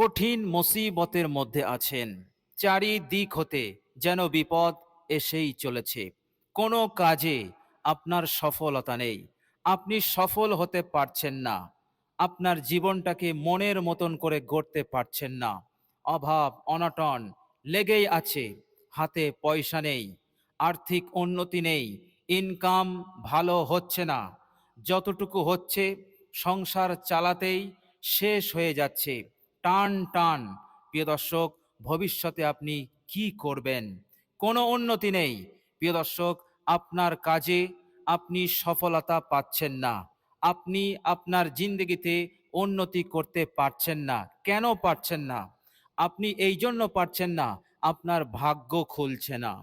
কঠিন মুসিবতের মধ্যে আছেন। চারিদিক হতে যেন বিপদ এসেই চলেছে। কোনো কাজে আপনার সফলতা নেই। আপনি সফল হতে পারছেন না। আপনার জীবনটাকে মনের মতন করে গড়তে পারছেন না। অভাব, অনটন লেগেই আছে। হাতে পয়সা নেই। আর্থিক উন্নতি নেই। ইনকাম ভালো হচ্ছে না। যতটুকু হচ্ছে, সংসার চালাতেই শেষ হয়ে যাচ্ছে। টান টান। প্রিয় দর্শক, ভবিষ্যতে আপনি কি করবেন? কোনো উন্নতি নেই। প্রিয় দর্শক, আপনার কাজে আপনি সফলতা পাচ্ছেন না। আপনি আপনার জিন্দগিতে উন্নতি করতে পারছেন না। কেন পারছেন না? আপনি এই জন্য পারছেন না, আপনার ভাগ্য খুলছে না।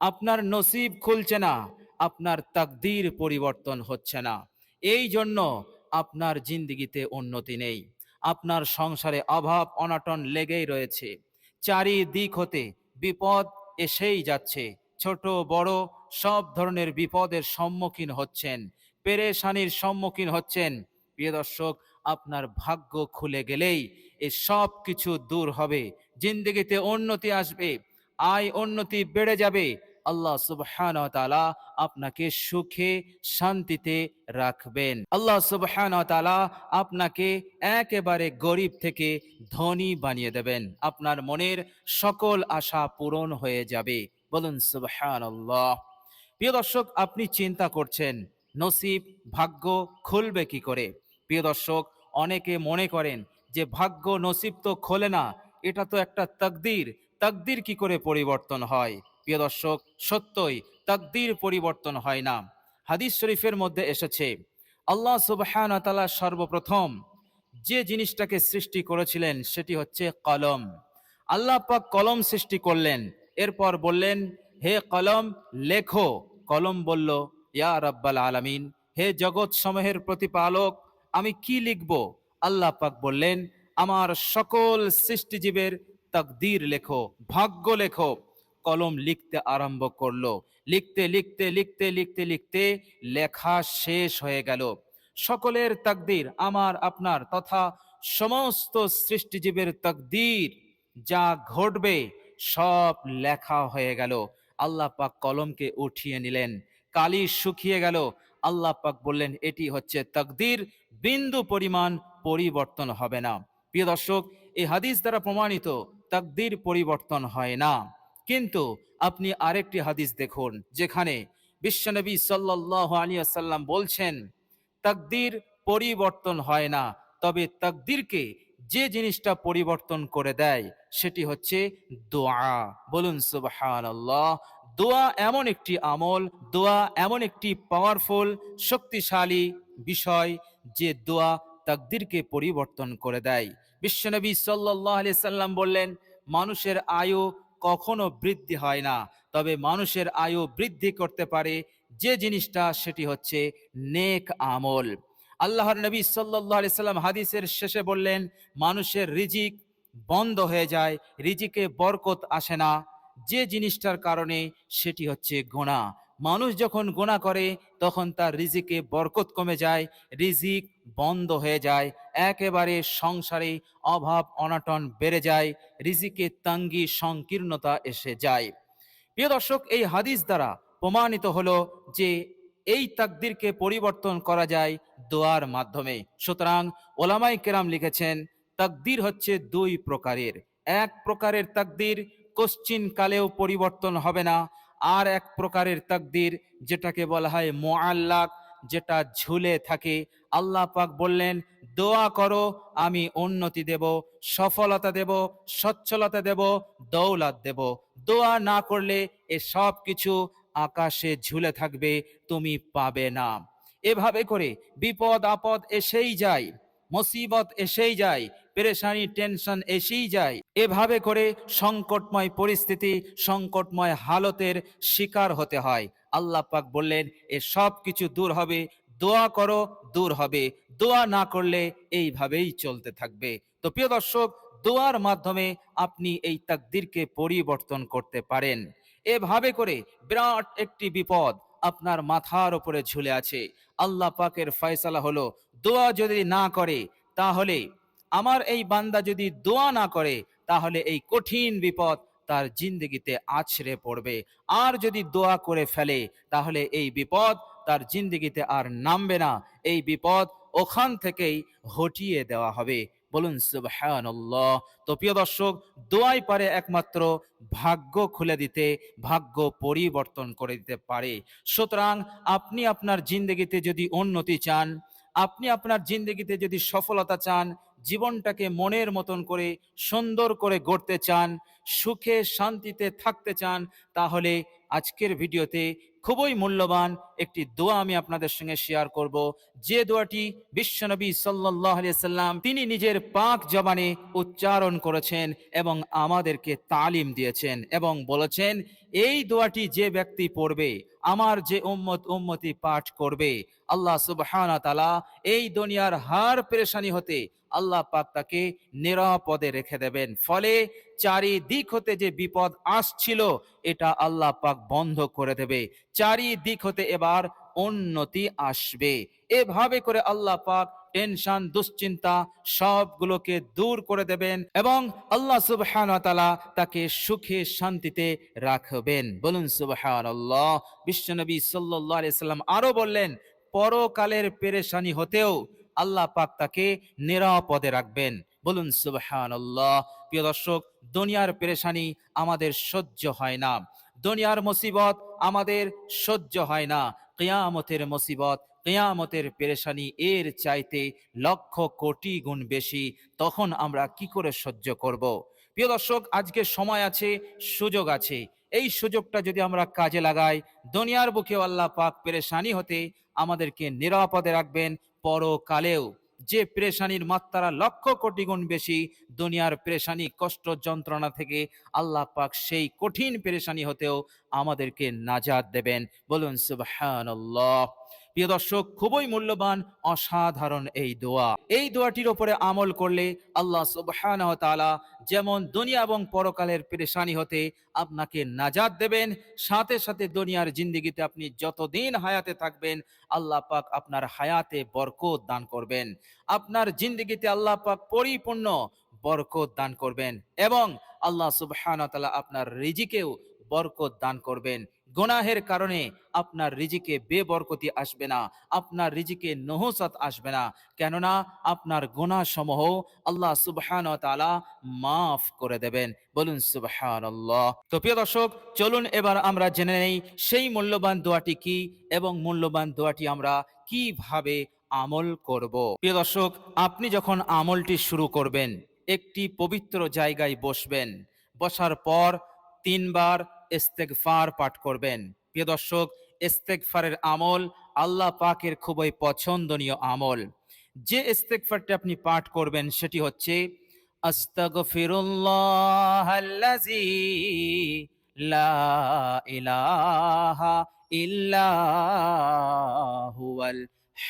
আপনার নসিব খুলছে না, আপনার তাকদীর পরিবর্তন হচ্ছে না। এই জন্য আপনার জিন্দগিতে উন্নতি নেই। আপনার সংসারে অভাব অনাটন লেগেই রয়েছে। চারিদিক হতে বিপদ এসেই যাচ্ছে। ছোট, বড় সব ধরনের বিপদের সম্মুখীন হচ্ছেন। পেরেশানির সম্মুখীন হচ্ছেন। প্রিয় দর্শক, আপনার ভাগ্য খুলে গেলেই এ সব কিছু দূর হবে। জিন্দগিতে উন্নতি আসবে। আয় উন্নতি বেড়ে যাবে। আল্লাহ সুবহান তাআলা আপনাকে সুখে শান্তিতে রাখবেন। আল্লাহ সুবহান তাআলা আপনাকে একেবারে গরিব থেকে ধনী বানিয়ে দেবেন। আপনার মনের সকল আশা পূরণ হয়ে যাবে। বলুন সুবহান আল্লাহ প্রিয় দর্শক, আপনি চিন্তা করছেন, নসিব ভাগ্য খুলবে কি করে? প্রিয় দর্শক, অনেকে মনে করেন যে ভাগ্য নসিব তো খোলে না, এটা তো একটা তকদির। তকদির কি করে পরিবর্তন হয়? প্রিয় দর্শক, সত্যই তাকদীর পরিবর্তন হয় না। হাদিস শরীফের মধ্যে এসেছে, আল্লাহ সুবহান তাআলা সর্বপ্রথম যে জিনিসটাকে সৃষ্টি করেছিলেন সেটি হচ্ছে কলম। আল্লাহ পাক কলম সৃষ্টি করলেন, এরপর বললেন, হে কলম, লেখো। কলম বলল, ইয়া রাব্বাল আলামিন, হে জগৎ সমূহের প্রতিপালক, আমি কি লিখব? আল্লাহ পাক বললেন, আমার সকল সৃষ্টিজীবের তাকদীর লেখো, ভাগ্য লেখো। কলম লিখতে আরম্ভ করল। লিখতে লিখতে লিখতে লিখতে লিখতে লেখা শেষ হয়ে গেল। সকলের তাকদীর আমার, আপনার তথা সমস্ত সৃষ্টিজীবের তাকদীর যা ঘটবে সব লেখা হয়ে গেল। আল্লাহ পাক কলমকে উঠিয়ে নিলেন, কালি শুকিয়ে গেল। আল্লাহ পাক বললেন, এটি হচ্ছে তাকদীর, বিন্দু পরিমাণ পরিবর্তন হবে না। প্রিয় দর্শক এই হাদিস দ্বারা প্রমাণিত, তাকদীর পরিবর্তন হয় না। কিন্তু আপনি আরেকটি হাদিস দেখুন, যেখানে বিশ্বনবী সাল্লাল্লাহু আলাইহি আসাল্লাম বলছেন, তাকদীর পরিবর্তন হয় না, তবে তাকদীরকে যে জিনিসটা পরিবর্তন করে দেয়, সেটি হচ্ছে দোয়া। বলুন সুবহানাল্লাহ, দোয়া এমন একটি আমল, দোয়া এমন একটি পাওয়ারফুল শক্তিশালী বিষয় যে দোয়া তাকদীরকে পরিবর্তন করে দেয়। বিশ্বনবী আলাইহি সাল্লাম বললেন, মানুষের আয়ু কখনো বৃদ্ধি হয় না। তবে মানুষের আয়ু বৃদ্ধি করতে পারে। যে জিনিসটা সেটি হচ্ছে নেক আমল। আল্লাহর নবী সাল্লি সাল্লাম হাদিসের শেষে বললেন, মানুষের রিজিক বন্ধ হয়ে যায়, রিজিকে বরকত আসে না। যে জিনিসটার কারণে সেটি হচ্ছে গোনা মানুষ যখন গোনা করে, তখন তার রিজিকে বরকত কমে যায়, রিজিক বন্ধ হয়ে যায়, একেবারে সংসারে অভাব, অনাটন বেড়ে যায়, রিজিকে তাঙ্গি, সংকীর্ণতা এসে যায়। প্রিয় দর্শক, এই হাদিস দ্বারা প্রমাণিত হলো যে এই তাকদিরকে পরিবর্তন করা যায় দোয়ার মাধ্যমে। সুতরাং ওলামাই কেরাম লিখেছেন, তাকদির হচ্ছে দুই প্রকারের। এক প্রকারের তাকদির কশ্চিন কালেও পরিবর্তন হবে না আর এক প্রকারের তাকদির যেটাকে বলা হয় মোয়াল্লাক যেটা ঝুলে থাকে। আল্লাহ পাক বললেন, দোয়া করো, আমি উন্নতি দেব, সফলতা দেব, সচ্ছলতা দেব, দৌলত দেব। দোয়া না করলে এ সব কিছু আকাশে ঝুলে থাকবে, তুমি পাবে না। এভাবে করে বিপদ আপদ এসেই যায়, মুসিবত এসেই যায় পেরেশানি, টেনশন এসেই যায়। এভাবে করে সংকটময় পরিস্থিতি, সংকটময় হালতের শিকার হতে হয়। আল্লাহ পাক বললেন, এ সব কিছু দূর হবে, দোয়া করো, দূর হবে। দোয়া না করলে এইভাবেই চলতে থাকবে। তো প্রিয় দর্শক, দোয়ার মাধ্যমে আপনি এই তাকদিরকে পরিবর্তন করতে পারেন। এভাবে করে বিরাট একটি বিপদ আপনার মাথার উপরে ঝুলে আছে। আল্লাহ পাকের ফয়সালা হলো, দোয়া যদি না করে, তাহলে আমার এই বান্দা যদি দোয়া না করে, তাহলে এই কঠিন বিপদ তার জিন্দগিতে আছড়ে পড়বে। আর যদি দোয়া করে ফেলে, তাহলে এই বিপদ তার জিন্দগিতে আর নামবে না। এই বিপদ ওখান থেকেই হটিয়ে দেওয়া হবে। বলুন, সুবহানাল্লাহ। তো প্রিয় দর্শক, দোয়াই পারে একমাত্র ভাগ্য খুলে দিতে, ভাগ্য পরিবর্তন করে দিতে পারে। সুতরাং আপনি আপনার জিন্দগিতে যদি উন্নতি চান, আপনি আপনার জিন্দগিতে যদি সফলতা চান জীবনটাকে মনের মতন করে সুন্দর করে গড়তে চান, সুখে শান্তিতে থাকতে চান, তাহলে আজকের ভিডিওতে খুবই মূল্যবান একটি দোয়া আমি আপনাদের সঙ্গে শেয়ার করব। যে দোয়াটি বিশ্বনবী সাল্লাহ সাল্লাম তিনি নিজের পাক জবানে উচ্চারণ করেছেন এবং আমাদেরকে তালিম দিয়েছেন এবং বলেছেন, এই দোয়াটি যে ব্যক্তি পড়বে, আমার যে উম্মত উম্মতি পাঠ করবে, আল্লাহ সুবহানা তালা এই দুনিয়ার হার পেরেশানি হতে আল্লাহ পাক তাকে নিরাপদে রেখে দেবেন। ফলে চারিদিক হতে যে বিপদ আসছিল, এটা আল্লাহ পাক বন্ধ করে দেবে। চারিদিক হতে এবার উন্নতি আসবে। এভাবে করে আল্লাহ পাক টেনশন, দুশ্চিন্তা সবগুলোকে দূর করে দেবেন এবং আল্লাহ সুবহান তাকে সুখে শান্তিতে রাখবেন। বলুন সুবহান আল্লাহ বিশ্বনবী সাল্লাহ সাল্লাম আরও বললেন, পরকালের পেরেশানি হতেও আল্লাহ পাক তাকে নিরাপদে রাখবেন। বলুন সুবহান আল্লাহ প্রিয় দর্শক, দুনিয়ার পেরেশানি আমাদের সহ্য হয় না। দুনিয়ার মুসিবত আমাদের সহ্য হয় না। কেয়ামতের মুসিবত, কেয়ামতের পেরেশানি এর চাইতে লক্ষ কোটি গুণ বেশি। তখন আমরা কি করে সহ্য করব? প্রিয় দর্শক, আজকে সময় আছে, সুযোগ আছে। এই সুযোগটা যদি আমরা কাজে লাগাই, দুনিয়ার বুকেও আল্লাহ পাক পেরেশানি হতে আমাদেরকে নিরাপদে রাখবেন পরকালেও। যে প্রেশানির মাত্রা লক্ষ কোটি গুণ বেশি, দুনিয়ার প্রেশানি, কষ্ট, যন্ত্রণা থেকে আল্লাহ পাক সেই কঠিন প্রেশানি হতেও আমাদেরকে নাজাদ দেবেন। বলুন, সুবহানাল্লাহ। প্রিয় দর্শক, খুবই মূল্যবান, অসাধারণ এই দোয়া। এই দোয়াটির ওপরে আমল করলে আল্লাহ তাআলা যেমন দুনিয়া এবং পরকালের পেরেশানি হতে আপনাকে নাজাদ দেবেন, সাথে সাথে দুনিয়ার জিন্দিগিতে আপনি যতদিন হায়াতে থাকবেন, আল্লাহ পাক আপনার হায়াতে বরকত দান করবেন। আপনার জিন্দিগিতে আল্লাহ পাক পরিপূর্ণ বরকত দান করবেন এবং আল্লাহ তাআলা আপনার রিজিকেও বরকত দান করবেন। গোনাহের কারণে আপনার রিজিকে বেবরকতি আসবে না, আপনার রিজিকে নহসাত আসবে না। কেননা আপনার গোনা সমূহ আল্লাহ সুবহান তালা মাফ করে দেবেন। বলুন সুবহান আল্লাহ তো প্রিয় দর্শক, চলুন এবার আমরা জেনে নেই সেই মূল্যবান দোয়াটি কি এবং মূল্যবান দোয়াটি আমরা কীভাবে আমল করব। প্রিয় দর্শক, আপনি যখন আমলটি শুরু করবেন, একটি পবিত্র জায়গায় বসবেন। বসার পর তিনবার ইস্তেগফার পাঠ করবেন। প্রিয় দর্শক, ইস্তেগফারের আমল আল্লাহ পাকের খুবই পছন্দনীয় আমল। যে ইস্তেগফারটি আপনি পাঠ করবেন সেটি হচ্ছে আস্তাগফিরুল্লাহ আল্লাযী লা ইলাহা ইল্লা হুয়াল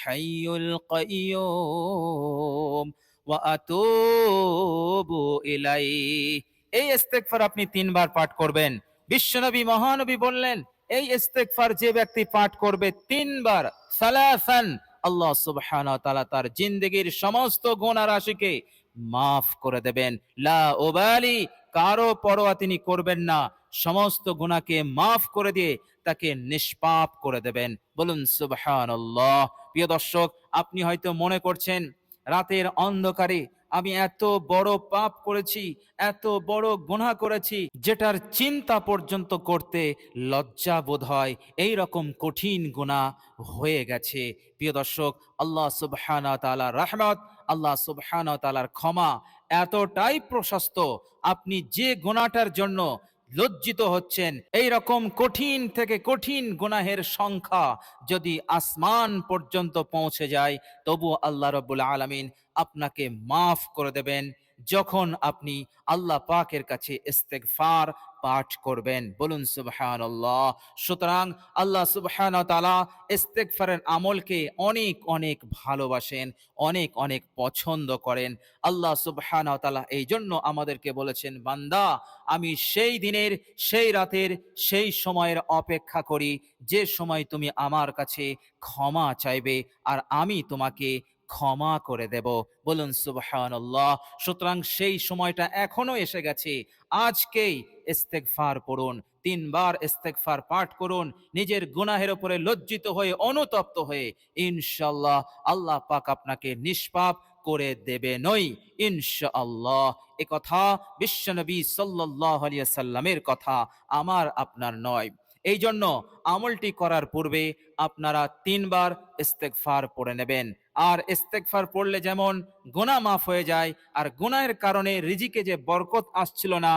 হাইয়ুল কাইয়্যুম ওয়া আতুবু ইলাইহি। এই ইস্তেগফার আপনি তিনবার পাঠ করবেন। বিশ্বনবী মহানবী বললেন, এই ইস্তেগফার যে ব্যক্তি পাঠ করবে তিনবার, সালাসান, আল্লাহ সুবহানাহু ওয়া তাআলা তার জিন্দেগীর সমস্ত গুনাহ রাশিকে মাফ করে দেবেন। লা উবালি, কারও পরোয়া তিনি করবেন না। সমস্ত গুনাহকে মাফ করে দিয়ে তাকে নিষ্পাপ করে দেবেন। বলুন, সুবহানাল্লাহ। প্রিয় দর্শক, আপনি হয়তো মনে করছেন রাতের অন্ধকারে আমি এত বড় পাপ করেছি, এত বড় গুনাহ করেছি, যেটার চিন্তা পর্যন্ত করতে লজ্জা বোধ হয়। এই রকম কঠিন গুনাহ হয়ে গেছে। প্রিয় দর্শক, আল্লাহ সুবহানা তাআলার রহমত, আল্লাহ সুবহানা তাআলার ক্ষমা এতটাই প্রশস্ত। আপনি যে গুনাহটার জন্য লজ্জিত হচ্ছেন। এই রকম কঠিন থেকে কঠিন গুনাহের সংখ্যা যদি আসমান পর্যন্ত পৌঁছে যায় তবু আল্লাহ রবুল আলমিন আপনাকে মাফ করে দেবেন। যখন আপনি আল্লাহ পাকের কাছে ইস্তেগফার পাঠ করবেন। বলুন সুবহানাল্লাহ। সুতরাং আল্লাহ সুবহানাহু ওয়া তাআলা ইস্তেগফারের আমলকে অনেক অনেক ভালোবাসেন, অনেক অনেক পছন্দ করেন। আল্লাহ সুবহানাহু ওয়া তাআলা এই জন্য আমাদেরকে বলেছেন, বান্দা, আমি সেই দিনের, সেই রাতের, সেই সময়ের অপেক্ষা করি। যে সময় তুমি আমার কাছে ক্ষমা চাইবে আর আমি তোমাকে ক্ষমা করে দেব। বলুন, সুবহানাল্লাহ। সুতরাং সেই সময়টা এখনও এসে গেছে। আজকেই ইস্তেগফার পড়ুন। তিনবার ইস্তেগফার পাঠ করুন। নিজের গুনাহের উপরে লজ্জিত হয়ে, অনুতপ্ত হয়ে ইনশাল্লাহ আল্লাহ পাক আপনাকে নিষ্পাপ করে দেবে নই। ইনশাআল্লাহ। এ কথা বিশ্বনবী সাল্লাল্লাহু আলাইহি সাল্লামের কথা, আমার, আপনার নয়। এই জন্য আমলটি করার পূর্বে আপনারা তিনবার ইস্তেগফার পড়ে নেবেন। আর ইস্তেগফার পড়লে যেমন গোনা মাফ হয়ে যায়, আর গুনাহের কারণে রিজিকে যে বরকত আসছিল না,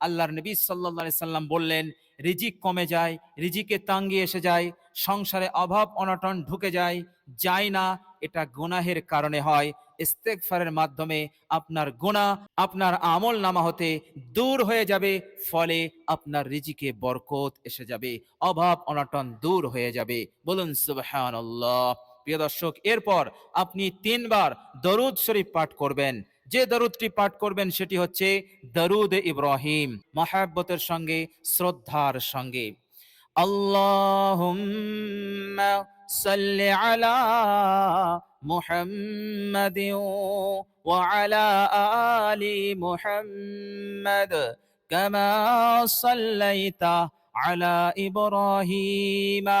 আল্লাহর নবী আলাইহি সাল্লাম বললেন, রিজিক কমে যায়, রিজিকে তাঙ্গি এসে যায়, সংসারে অভাব অনটন ঢুকে যায় যায় না, এটা গোনাহের কারণে হয়। ইস্তেগফারের মাধ্যমে আপনার গোনা আপনার আমল নামা হতে দূর হয়ে যাবে, ফলে আপনার রিজিকে বরকত এসে যাবে, অভাব অনটন দূর হয়ে যাবে। বলুন, সুবহানাল্লাহ। প্রিয় দর্শক, এরপর আপনি তিনবার দরুদ শরীফ পাঠ করবেন। যে দরুদটি পাঠ করবেন সেটি হচ্ছে দরুদ ইব্রাহিম, মহাব্বতের সঙ্গে, শ্রদ্ধার সঙ্গে। আল্লাহুম্মা সাল্লি আলা মুহাম্মাদিন ওয়া আলা মুহাম্মাদ, কামা সাল্লাইতা আলা ইব্রাহিমা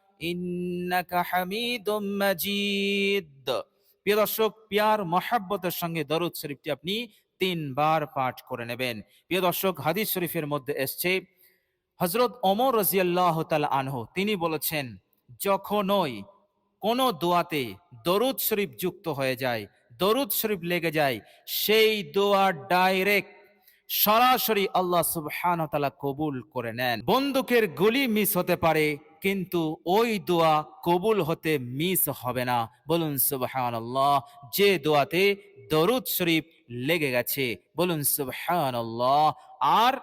ইন্নাকা হামিদুম মাজিদ। প্রিয় দর্শক, পিয়ার মহাব্বতের সঙ্গে দরুদ শরীফটি আপনি তিনবার পাঠ করে নেবেন। প্রিয় দর্শক, হাদিস শরীফের মধ্যে এসছে হজরত ওমর রাজিয়াল্লাহ তাল আনহু, তিনি বলেছেন, যখনই কোন দোয়াতে দরুদ শরীফ যুক্ত হয়ে যায়, দরুদ শরীফ লেগে যায়, সেই দোয়া ডাইরেক্ট সরাসরি আল্লাহ সুবহান কবুল করে নেন। বন্দুকের গুলি মিস হতে পারে কিন্তু ওই দোয়া কবুল হতে মিস হবে না। বলুন সুবহান যে দোয়াতে দরুদ শরীফ লেগে গেছে, বলুন সুবহান আর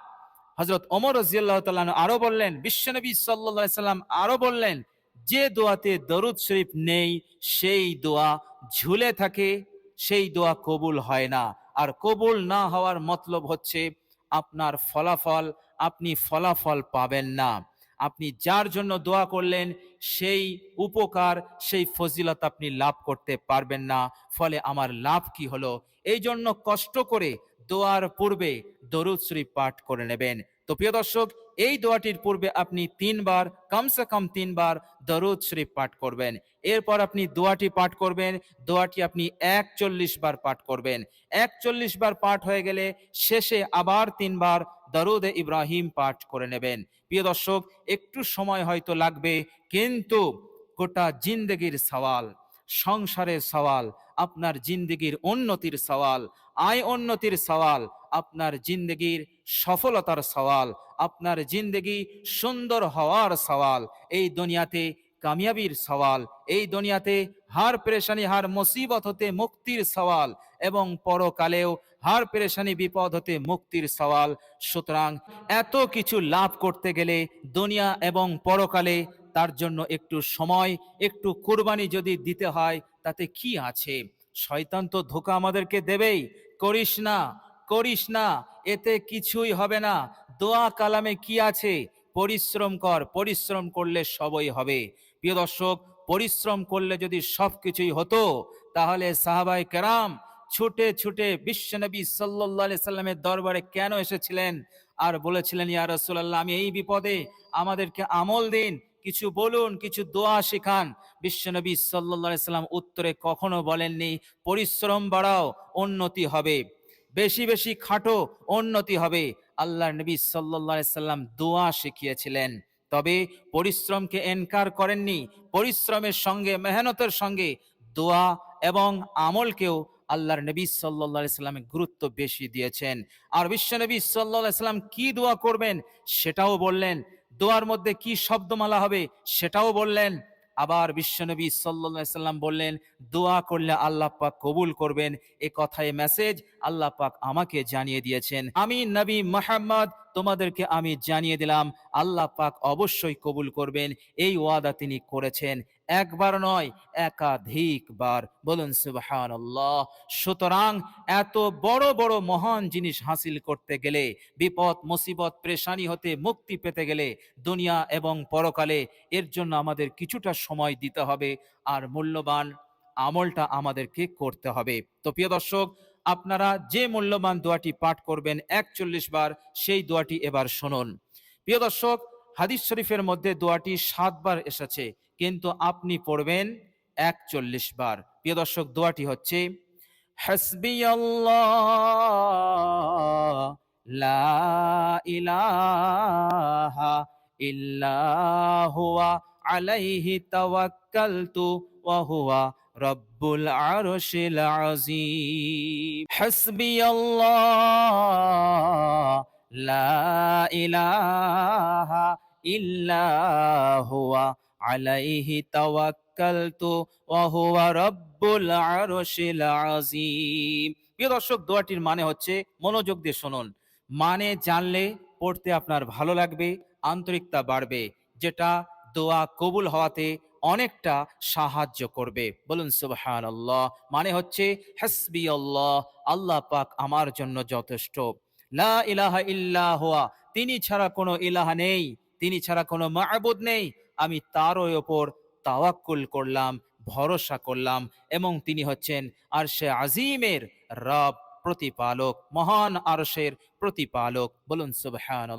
হজরত ওমর রাজিয়াল্লাহ আরও বললেন বিশ্বনবী সাল্লাহ সাল্লাম আরও বললেন, যে দোয়াতে দরুদ শরীফ নেই, সেই দোয়া ঝুলে থাকে, সেই দোয়া কবুল হয় না। আর কবুল না হওয়ার মতলব হচ্ছে, আপনার ফলাফল আপনি ফলাফল পাবেন না। আপনি যার জন্য দোয়া করলেন, সেই উপকার, সেই ফজিলত আপনি লাভ করতে পারবেন না। ফলে আমার লাভ কি হলো? এই জন্য কষ্ট করে দোয়ার পূর্বে দরুদ শরীফ পাঠ করে নেবেন। তো প্রিয় দর্শক, এই দোয়াটির পূর্বে আপনি তিনবার, কমসে কম তিনবার দরুদ শরীফ পাঠ করবেন। এরপর আপনি দোয়াটি পাঠ করবেন, দোয়াটি আপনি একচল্লিশ বার পাঠ করবেন। একচল্লিশ বার পাঠ হয়ে গেলে শেষে আবার তিনবার দরুদ ইব্রাহিম পাঠ করে নেবেন। প্রিয় দর্শক, একটু সময় হয়তো লাগবে, কিন্তু গোটা জিন্দগির সওয়াল, সংসারের সওয়াল, আপনার জিন্দগির উন্নতির সওয়াল, আয় উন্নতির সওয়াল, আপনার জিন্দগির সফলতার সওয়াল, আপনার জিন্দগি সুন্দর হওয়ার সওয়াল, এই দুনিয়াতে কামিয়াবির সওয়াল। এই দুনিয়াতে হার পেরেশানি, হার মুসিবত হতে মুক্তির সওয়াল এবং পরকালেও হার পেরেশানি, বিপদ হতে মুক্তির সওয়াল। সুতরাং এত কিছু লাভ করতে গেলে দুনিয়া এবং পরকালে তার জন্য একটু সময়, একটু কুরবানি যদি দিতে হয়, তাতে কি আছে? শয়তান তো ধোকা আমাদেরকে দেবেই। করিস না করিস না, এতে কিছুই হবে না। দোয়া কালামে কি আছে? পরিশ্রম কর, পরিশ্রম করলে সবই হবে। প্রিয় দর্শক, পরিশ্রম করলে যদি সব কিছুই হতো, তাহলে সাহাবাই কেরাম ছুটে ছুটে বিশ্বনবী সাল্লাহ সাল্লামের দরবারে কেন এসেছিলেন? আর বলেছিলেন, ইয়া রসুল্লাহ আমি এই বিপদে আমাদেরকে আমল দিন, কিছু বলুন, কিছু দোয়া শেখান। বিশ্বনবী সাল্লাহ সাল্লাম উত্তরে কখনো বলেননি, পরিশ্রম বাড়াও, উন্নতি হবে। বেশি বেশি খাটো, উন্নতি হবে। আল্লাহ নবী সাল্লাহ সাল্লাম দোয়া শিখিয়েছিলেন। তবে পরিশ্রমকে এনকার করেননি। পরিশ্রমের সঙ্গে, মেহনতের সঙ্গে দোয়া এবং আমলকেও আল্লাহর নবী সাল্লাহ সাল্লামে গুরুত্ব বেশি দিয়েছেন। আর বিশ্বনবী সাল্লাহ সাল্লাম কি দোয়া করবেন সেটাও বললেন। দোয়ার মধ্যে কি শব্দমালা হবে সেটাও বললেন। আবার বিশ্বনবী সাল্লা সাল্লাম বললেন, দোয়া করলে আল্লাহ পাক কবুল করবেন। এ কথায় মেসেজ আল্লাহ পাক আমাকে জানিয়ে দিয়েছেন। আমি নবী মোহাম্মদ, তোমাদেরকে আমি জানিয়ে দিলাম, আল্লাহ পাক অবশ্যই কবুল করবেন। এই ওয়াদা তিনি করেছেন। একবার নয় একাধিকবার বলুন সুবহান সুতরাং এত বড় বড়, মহান জিনিস হাসিল করতে গেলে, বিপদ, মুসিবত, প্রেশানি হতে মুক্তি পেতে গেলে, দুনিয়া এবং পরকালে এর জন্য আমাদের কিছুটা সময় দিতে হবে আর মূল্যবান আমলটা আমাদেরকে করতে হবে। তো প্রিয় দর্শক, আপনারা যে মূল্যবান দোয়াটি পাঠ করবেন একচল্লিশ বার, সেই দোয়াটি এবার শুনুন। প্রিয় দর্শক হাদিস শরীফের মধ্যে দোয়াটি সাতবার এসেছে, কিন্তু আপনি পড়বেন একচল্লিশ বার। প্রিয় দর্শক, দোয়াটি হচ্ছে হাসবি ইলাহা ইল্লা হুয়া আলাইহি তাওয়াক্কালতু ওয়া রব্বুল আরশিল আযীম। হাসবি লা ইলাহা দর্শক, দোয়াটির মানে হচ্ছে মনোযোগ দিয়ে শুনুন। মানে জানলে পড়তে আপনার ভালো লাগবে, আন্তরিকতা বাড়বে, যেটা দোয়া কবুল হওয়াতে অনেকটা সাহায্য করবে। বলুন সুবহান মানে হচ্ছে, হাসবি আল্লাহ আল্লাহ পাক আমার জন্য যথেষ্ট। লা ইলাহা ইল্লা হুয়া, তিনি ছাড়া কোনো ইলাহা নেই। তিনি ছাড়া কোনো মাহবুদ নেই। আমি তারই ওপর তাওয়াক্কুল করলাম, ভরসা করলাম এবং তিনি হচ্ছেন আর সে আজিমের রব, প্রতিপালক, মহান আরশের প্রতিপালক। বলুন সুবহান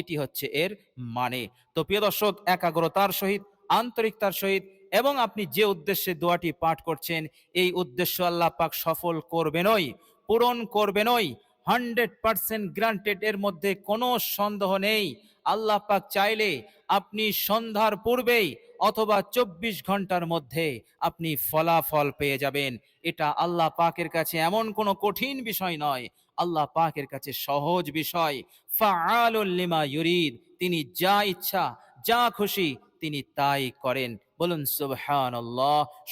এটি হচ্ছে এর মানে। তো প্রিয় দর্শক, একাগ্রতার সহিত, আন্তরিকতার সহিত এবং আপনি যে উদ্দেশ্যে দোয়াটি পাঠ করছেন, এই উদ্দেশ্য আল্লাহ পাক সফল করবেনই পূরণ করবেনই হান্ড্রেড পার্সেন্ট গ্রান্টেড এর মধ্যে কোনো সন্দেহ নেই। আল্লাহ পাক চাইলে আপনি সন্ধ্যার পূর্বেই অথবা চব্বিশ ঘণ্টার মধ্যে আপনি ফলাফল পেয়ে যাবেন। এটা আল্লাহ পাকের কাছে এমন কোনো কঠিন বিষয় নয়। আল্লাহ পাকের কাছে সহজ বিষয়। লিমা ইউরিদ। তিনি যা ইচ্ছা, যা খুশি, তিনি তাই করেন। বলুন সুবহান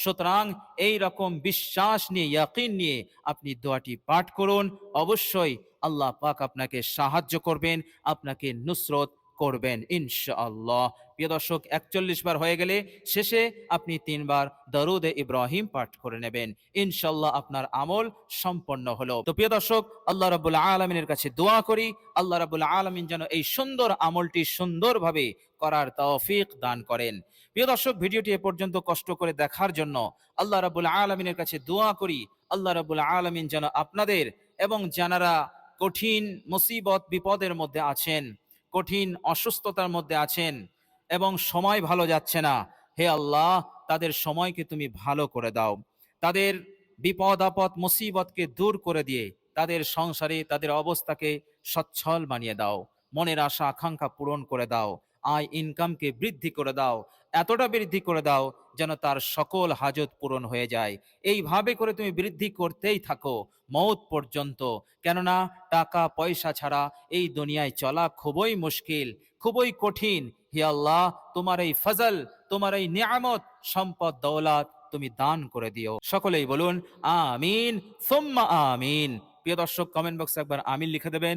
সুতরাং এই রকম বিশ্বাস নিয়ে, ইয়াকিন নিয়ে আপনি দোয়াটি পাঠ করুন। অবশ্যই আল্লাহ পাক আপনাকে সাহায্য করবেন, আপনাকে নুসরত করবেন, ইনশাআল্লাহ। প্রিয় দর্শক, একচল্লিশ বার হয়ে গেলে শেষে আপনি তিনবার দরুদে ইব্রাহিম পাঠ করে নেবেন। ইনশাল্লাহ আপনার আমল সম্পন্ন হলো। তো প্রিয় দর্শক, আল্লাহ রাবুল আলমিনের কাছে দোয়া করি। আল্লাহ রাবুল আলমিন যেন এই সুন্দর আমলটি সুন্দরভাবে করার তৌফিক দান করেন। প্রিয় দর্শক, ভিডিওটি এ পর্যন্ত কষ্ট করে দেখার জন্য আল্লাহ রাবুল আলমিনের কাছে দোয়া করি। আল্লাহ রাবুল আলমিন যেন আপনাদের এবং যারা কঠিন মুসিবত, বিপদের মধ্যে আছেন কঠিন অসুস্থতার মধ্যে আছেন এবং সময় ভালো যাচ্ছে না। হে আল্লাহ, তাদের সময়কে তুমি ভালো করে দাও। তাদের বিপদ, আপদ, মুসিবতকে দূর করে দিয়ে তাদের সংসারে, তাদের অবস্থাকে সচ্ছল বানিয়ে দাও। মনের আশা, আকাঙ্ক্ষা পূরণ করে দাও। আয় ইনকামকে বৃদ্ধি করে দাও। এতটা বৃদ্ধি করে দাও যেন তার সকল হাজত পূরণ হয়ে যায়। এইভাবে করে তুমি বৃদ্ধি করতেই থাকো মৌত পর্যন্ত। কেননা টাকা পয়সা ছাড়া এই দুনিয়ায় চলা খুবই মুশকিল, খুবই কঠিন। হি আল্লাহ, তোমার এই ফজল, তোমার এই নিয়ামত, সম্পদ, দৌলত তুমি দান করে দিও। সকলেই বলুন, আমিন, সোম্মা আমিন। প্রিয় দর্শক কমেন্ট বক্সে একবার আমিন লিখে দেবেন।